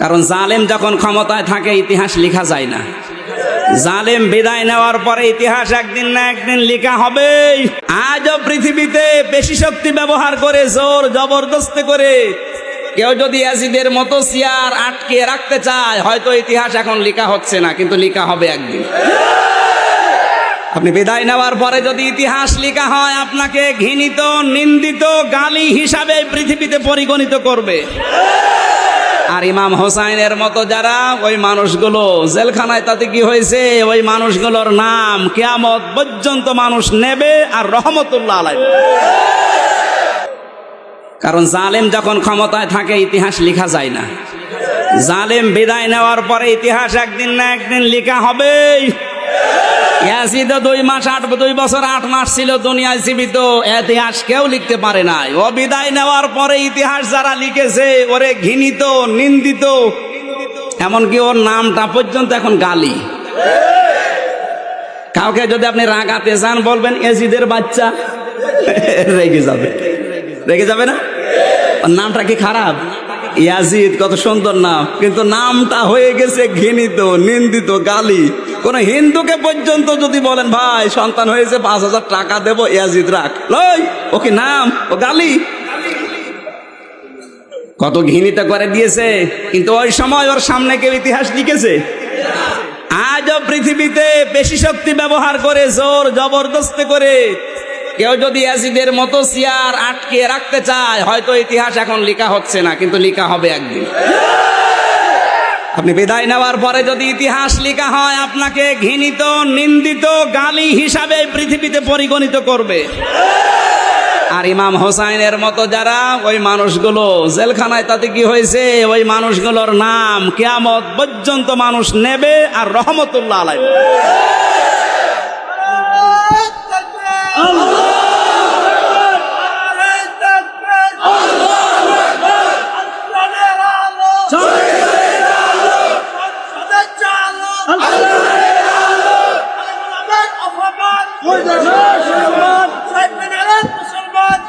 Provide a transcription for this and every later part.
কারণ জালেম যখন ক্ষমতায় থাকে, ইতিহাস লেখা যায় না। জালেম বিদায় নেওয়ার পরে ইতিহাস একদিন না একদিন লেখা হবে আজও পৃথিবীতে বেশি শক্তি ব্যবহার করে, জোর জবরদস্তি করে কেউ যদি অ্যাসিডের মতো চেয়ার আটকে রাখতে চায়, হয়তো ইতিহাস এখন লেখা হচ্ছে না, কিন্তু লেখা হবে একদিন। আপনি বিদায় নেওয়ার পরে যদি ইতিহাস লেখা হয়, আপনাকে ঘৃণিত, নিন্দিত গালি হিসাবে পৃথিবীতে পরিগণিত করবে। আর ইমাম হোসাইনের মতো যারা, ওই মানুষগুলো জেলখানায়, তাতে কি হয়েছে? ওই মানুষগুলোর নাম কেয়ামত পর্যন্ত মানুষ নেবে আর রহমতুল্লাহ আলাই কারণ জালেম যখন ক্ষমতায় থাকে, ইতিহাস লেখা যায় না। জালেম বিদায় নেওয়ার পরে ইতিহাস একদিন না একদিন লেখা হবেই। ইয়াসিদ দুই মাস আট, দুই বছর আট মাস ছিল দুনিয়ায় জীবিত। ইতিহাস কেউ লিখতে পারে নাই। ও বিদায় নেওয়ার পরে ইতিহাস যারা লিখেছে, ওরে ঘৃণিত, নিন্দিত। এমনকি ওর নামটা পর্যন্ত এখন গালি। কাউকে যদি আপনি রাগাতে চান, বলবেন, এজিদের বাচ্চা। রেগে যাবে। রেগে যাবে না? নামটা কি খারাপ? ইয়াজিদ কত সুন্দর নাম। কিন্তু নামটা হয়ে গেছে ঘৃণিত, নিন্দিত, গালি। কোন হিন্দুকে পর্যন্ত যদি বলেন, ভাই, সন্তান হয়েছে, পাঁচ হাজার টাকা দেবো, ইয়াজিদ রাখ। লই, ও কি নাম? ও গালি? কত ঘৃণিত করে দিয়েছে। কিন্তু ওই সময় ওর সামনে কেউ ইতিহাস লিখেছে। আজও পৃথিবীতে বেশি শক্তি ব্যবহার করে, জোর জবরদস্তি করে। কেউ যদি অ্যাসিডের মতো চেয়ার আটকে রাখতে চায়, হয়তো ইতিহাস এখন লেখা হচ্ছে না, কিন্তু লেখা হবে একদিন। আপনি বিদায় নেওয়ার পরে যদি ইতিহাস লেখা হয়, আপনাকে ঘৃণিত, নিন্দিত গালি হিসাবে পৃথিবীতে পরিগণিত করবে। আর ইমাম হোসাইনের মতো যারা, ওই মানুষগুলো জেলখানায়, তাতে কি হয়েছে? ওই মানুষগুলোর নাম কেয়ামত পর্যন্ত মানুষ নেবে আর রহমতুল্লাহ আলাই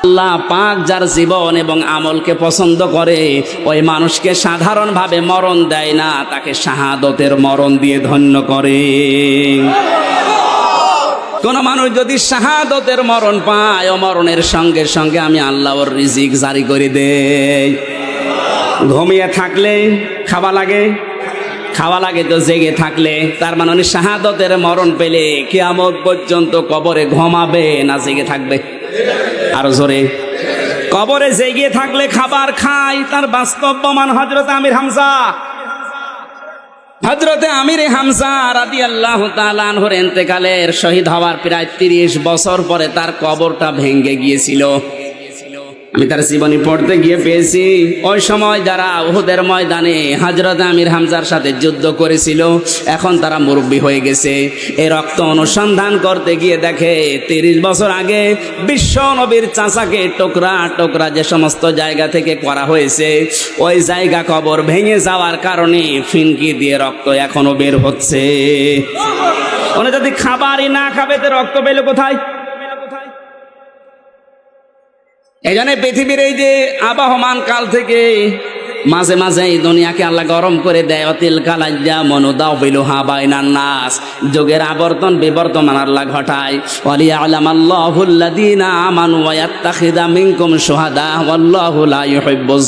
আল্লাহ পাক যার জীবন এবং আমলকে পছন্দ করে, ওই মানুষকে সাধারণভাবে মরণ দেয় না, তাকে শাহাদতের মরণ দিয়ে ধন্য করে। কোন মানুষ যদি শাহাদতের মরণ পায়, ও মরণের সঙ্গে সঙ্গে আমি আল্লাহর রিজিক জারি করে দেই। ঘুমিয়ে থাকলে খাওয়া লাগে খাওয়া লাগে তো জেগে থাকলে, তার মানে উনি শাহাদতের মরণ পেলে কেয়ামত পর্যন্ত কবরে ঘুমাবে না জেগে থাকবে। আরও জোরে। কবরে জেগে থাকলে খাবার খাই তার বাস্তব প্রমাণ হজরত আমির হামজা। হজরতে আমির হামজা আল্লাহ শহীদ হওয়ার প্রায় তিরিশ বছর পরে তার কবরটা ভেঙ্গে গিয়েছিল। আমি তার জীবনী পড়তে গিয়ে পেয়েছি। ওই সময় যারা উহুদের ময়দানে হাজরত আমির হামজার সাথে যুদ্ধ করেছিল, এখন তারা মুরব্বী হয়ে গেছে। এই রক্ত অনুসন্ধান করতে গিয়ে দেখে তিরিশ বছর আগে বিশ্ব নবীর চাচাকে টোকরা টোকরা যে সমস্ত জায়গা থেকে করা হয়েছে, ওই জায়গা কবর ভেঙে যাওয়ার কারণে ফিনকি দিয়ে রক্ত এখনও বের হচ্ছে। ওনে যদি খাবারই না খাবে, তো রক্ত পেলে কোথায়? এই জন্য পৃথিবীর এই যে আবহমান কাল থেকে মাঝে মাঝে এই দুনিয়াকে আল্লাহ গরম করে দেয়। অতিল কালাজ্জা মনোদাও বিলু হা বাইনান নাস। যুগের আবর্তন বিবর্তমান আল্লাহ ঘটায়। ওয়ালিয়া আলাম আল্লাহুল্লাযীনা আমানু ওয়া ইয়াত্তাখিযা মিনকুম শুহাদা ওয়াল্লাহু লা ইউহিব্বুজ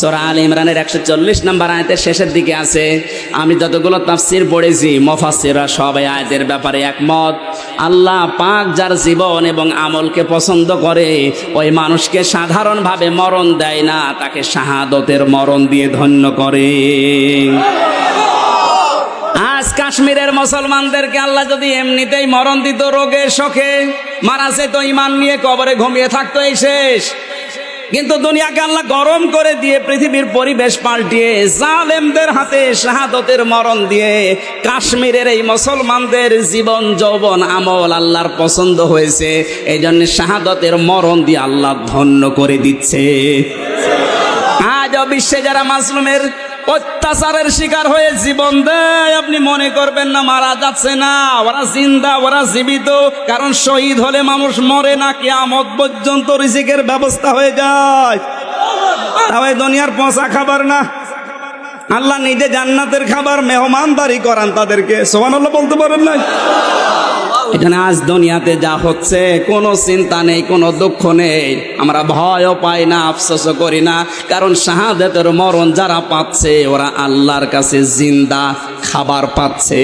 সূরা আল ইমরানের 140 নম্বর আয়াতের শেষের দিকে আছে, আমি যতগুলো তাফসীর পড়েছি, মুফাসসিররা সবাই আয়াতের ব্যাপারে একমত। আল্লাহ পাক যার জীবন এবং আমলকে পছন্দ করে, ওই মানুষকে সাধারণভাবে মরণ দেয় না, তাকে শাহাদতের মরণ দিয়ে ধন্য করে। আজ কাশ্মীরের মুসলমানদেরকে আল্লাহ যদি এমনিতেই মরণ দিত রোগে শোকে, মারা যেত ইমান নিয়ে কবরে ঘুমিয়ে থাকতো, এই শেষ। কিন্তু দুনিয়াকে আল্লাহ গরম করে দিয়ে পৃথিবীর পরিবেশ পাল্টিয়ে জালেমদের হাতে শাহাদতের মরণ দিয়ে কাশ্মীরের এই মুসলমানদের জীবন, যৌবন, আমল আল্লাহর পছন্দ হয়েছে। এই জন্য শাহাদতের মরণ দিয়ে আল্লাহ ধন্য করে দিচ্ছে। আজ বিশ্বে যারা মাসলুমের অত্যাচারের শিকার হয়ে জীবন দেয়, আপনি মনে করবেন না, মারা যাচ্ছে না। ওরা জিন্দা, ওরা জীবিত, কারণ শহীদ হলে মানুষ মরে না, কেয়ামত পর্যন্ত রিজিকের ব্যবস্থা হয়ে যায়। তাহলে দুনিয়ার পচা খাবার না। আল্লাহ নিজে জান্নাতের খাবার মেহমানদারি করান তাদেরকে। সোহান আল্লাহ বলতে পারেন না এখানে আজ দুনিয়াতে যা হচ্ছে, কোনো চিন্তা নেই, কোনো দুঃখ নেই। আমরা ভয়ও পাই না, আফসোসও করি না। কারণ শাহাদাতের মরণ যারা পাচ্ছে, ওরা আল্লাহর কাছে জিন্দা খাবার পাচ্ছে।